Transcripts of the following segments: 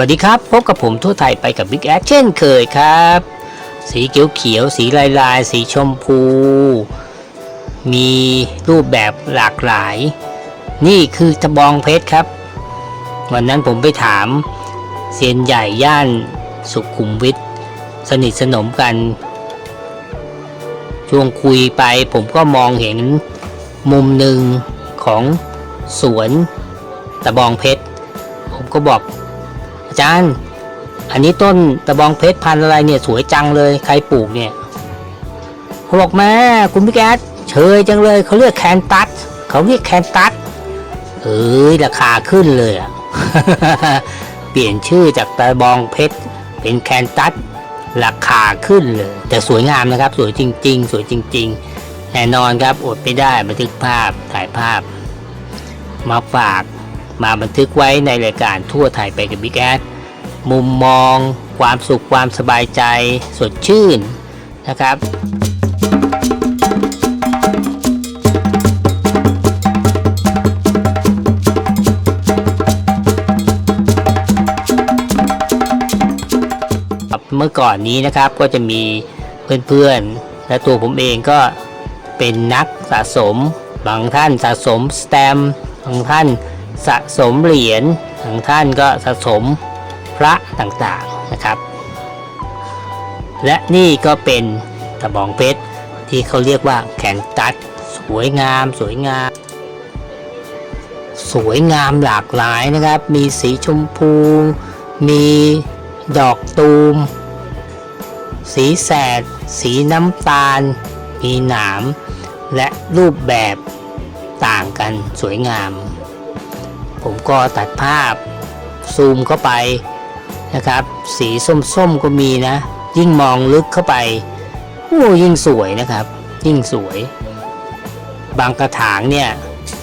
วัสดีครับ พบกับผมทั่วไทยไปกับบิ๊กแอเช่นเคยครับ สีเขียวเขียวๆสีลายลาย สีชมพู มีรูปแบบหลากหลาย นี่คือตะบองเพชรครับ วันนั้นผมไปถามเซียนใหญ่ย่านสุขุมวิทสนิทสนมกัน ช่วงคุยไปผมก็มองเห็นมุมหนึ่งของสวนตะบองเพชร ผมก็บอก จารย์ อันนี้ต้นตะบองเพชรพันอะไรเนี่ย สวยจังเลยใครปลูกเนี่ยเขาบอกแม่คุณพี่แก๊สเชยจังเลยเขาเรียกแคนตัสเขาเรียกแคนตัสเอ้ยราคาขึ้นเลยอะเปลี่ยนชื่อจากตะบองเพชรเป็นแคนตัสราคาขึ้นเลย แต่สวยงามนะครับ สวยจริง ๆ สวยจริง ๆ แน่นอนครับอดไม่ได้บันทึกภาพถ่ายภาพ มาฝากมาบันทึกไว้ในรายการทั่วไทยไปกับบิ๊กแอด มุมมอง ความสุขความสบายใจ สดชื่นนะครับ เมื่อก่อนนี้นะครับก็จะมีเพื่อนๆ และตัวผมเองก็เป็นนักสะสม บางท่านสะสมสแตมบางท่านสะสมเหรียญบางท่านก็สะสม พระต่างๆนะครับ และนี่ก็เป็นตะบองเพชรที่เขาเรียกว่าแคนตัสสวยงาม สวยงาม สวยงามหลากหลายนะครับ มีสีชมพู มีดอกตูม สีแสด สีน้ำตาล มีหนาม และรูปแบบต่างกันสวยงาม ผมก็ตัดภาพซูมเข้าไป นะครับ สีส้มๆก็มีนะ ยิ่งมองลึกเข้าไปโอ้ยิ่งสวยนะครับ ยิ่งสวย บางกระถางเนี่ย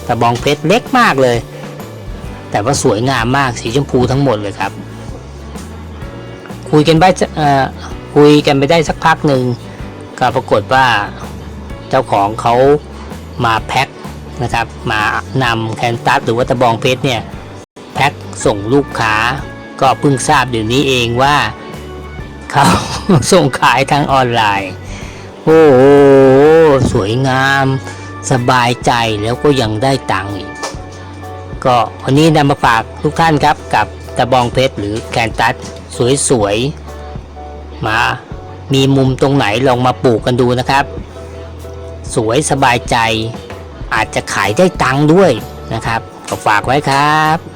ตะบองเพชรเล็กมากเลย แต่ว่าสวยงามมากสีชมพูทั้งหมดเลยครับ คุยกันไปคุยกันไปได้สักพักหนึ่งก็ปรากฏว่าเจ้าของเขามาแพ็คนะครับ มานำแคนตัสหรือว่าตะบองเพชรเนี่ย แพ็คส่งลูกค้า ก็เพิ่งทราบเดี๋ยวนี้เองว่าเขาส่งขายทางออนไลน์ โอ้โหสวยงาม สบายใจแล้วก็ยังได้ตังค์อีก ก็วันนี้นำมาฝากทุกท่านครับกับตะบองเพชรหรือแคนตัสสวยๆ มามีมุมตรงไหนลองมาปลูกกันดูนะครับ สวยสบายใจอาจจะขายได้ตังค์ด้วยนะครับ ก็ฝากไว้ครับ